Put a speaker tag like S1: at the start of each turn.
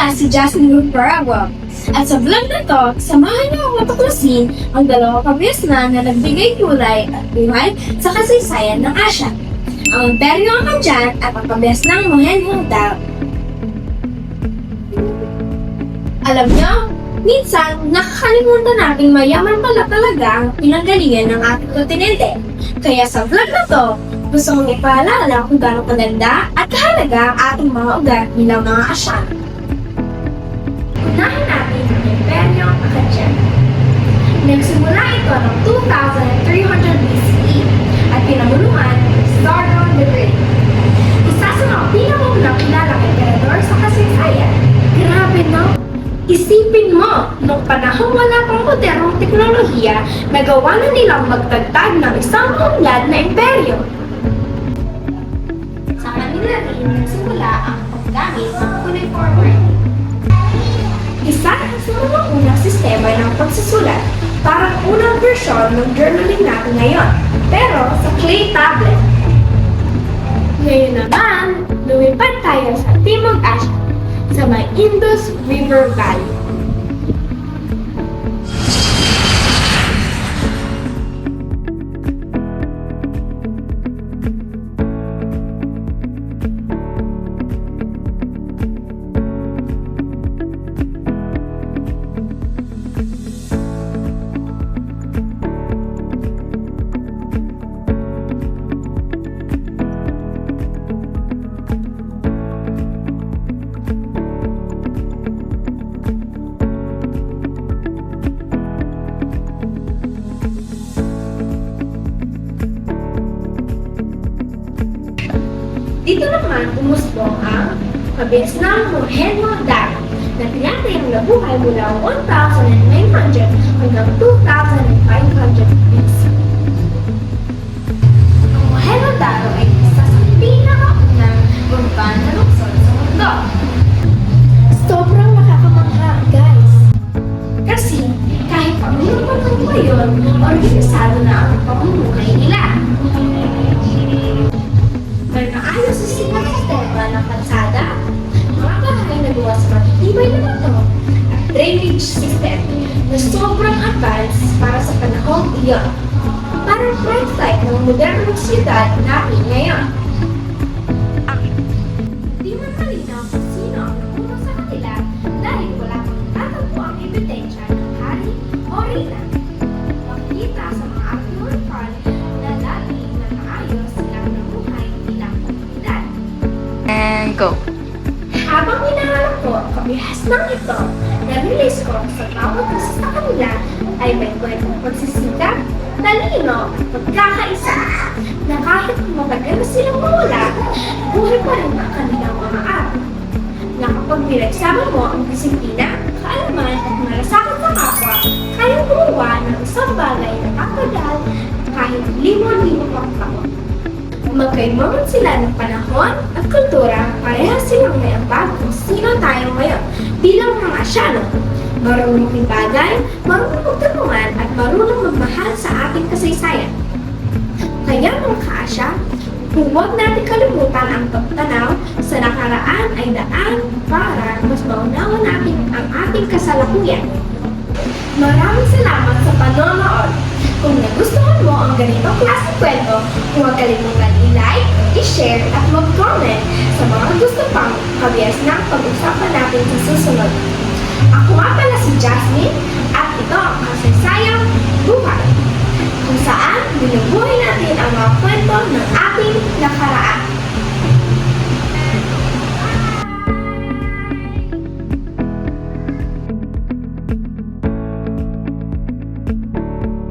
S1: pala si Jasmine Ruparagua. At sa vlog na to, samahan niyo akong matuklasin ang dalawang kabias na na nagbigay kulay at buhay sa kasaysayan ng Asya. Ang Imperyo ng Kandyan at ang kabias ng Mohenjo-Daro. Alam niyo, minsan nakakalimutan natin mayaman pala talaga ang pinanggalingan ng ating kontinente. Kaya sa vlog na to, gusto kong ipaalala kung gaano kaganda at kahalaga ang ating mga ugat bilang mga Asyano. Unahin natin ang Imperyo Akatyan. Nagsimula ito noong 2300 BCE at pinamuluhan ni Sargon the Great. Isa sa mga pinakaunang kilalang emperador sa kasaysayan. Grabe no? Isipin mo, nung panahong wala pang modernong teknolohiya, nagawa na nilang magtagtag ng isang maunlad na imperyo. Kanila rin nagsimula ang paggamit ng cuneiform. Isa sa sistema ng pagsusulat, parang unang versyon ng journaling natin ngayon, pero sa clay tablet. Ngayon naman, lumipad tayo sa Timog Asya, sa may Indus River Valley. Naman umusbong ang kabias ng Mohenjo-Daro na tinatayang nabuhay mula 1,900 hanggang 2,500 drainage system na sobrang advanced para sa panahong iyon. Parang light ng modernong siyudad natin ngayon. Di man malinaw kung sino ang nakuha sa kanila dahil wala pang tatagpo ang ebidensya hari o. Makikita sa mga archaeological na dati na maayos silang nabuhay bilang komunidad.
S2: And go.
S1: Habang hinahanap ko ang kabihas ng ito, na-realize ko sa bawat isa sa kanila ay may kwentong pagsisikap, talino at pagkakaisa na kahit matagal na silang mawala, buhay pa rin ang kanilang mga araw. Na kapag pinagsama mo ang disiplina, kaalaman at malasakit sa kapwa, kayang gumawa ng isang bagay na tatagal kahit limon-limon pang taon. Magkaibaman sila ng panahon at kultura, parehas silang may ambag kung sino tayo ngayon bilang mga Asyano. Marunong ibagay, marunong magtulungan at marunong magmahal sa ating kasaysayan. Kaya mga kaasya, huwag natin kalimutan ang pagtanaw sa nakaraan ay daan para mas maunawa natin ang ating kasalukuyan. Maraming salamat sa panonood. Kung nagustuhan mo ang ganitong klaseng kwento, huwag kalimutan i-like, i-share at mag-comment sa mga gusto pang kabias ng pag-usapan natin sa susunod. Ako nga pala si Jasmine at ito ang kasaysayang buhay kung saan binubuhay natin ang mga kwento ng ating nakaraan.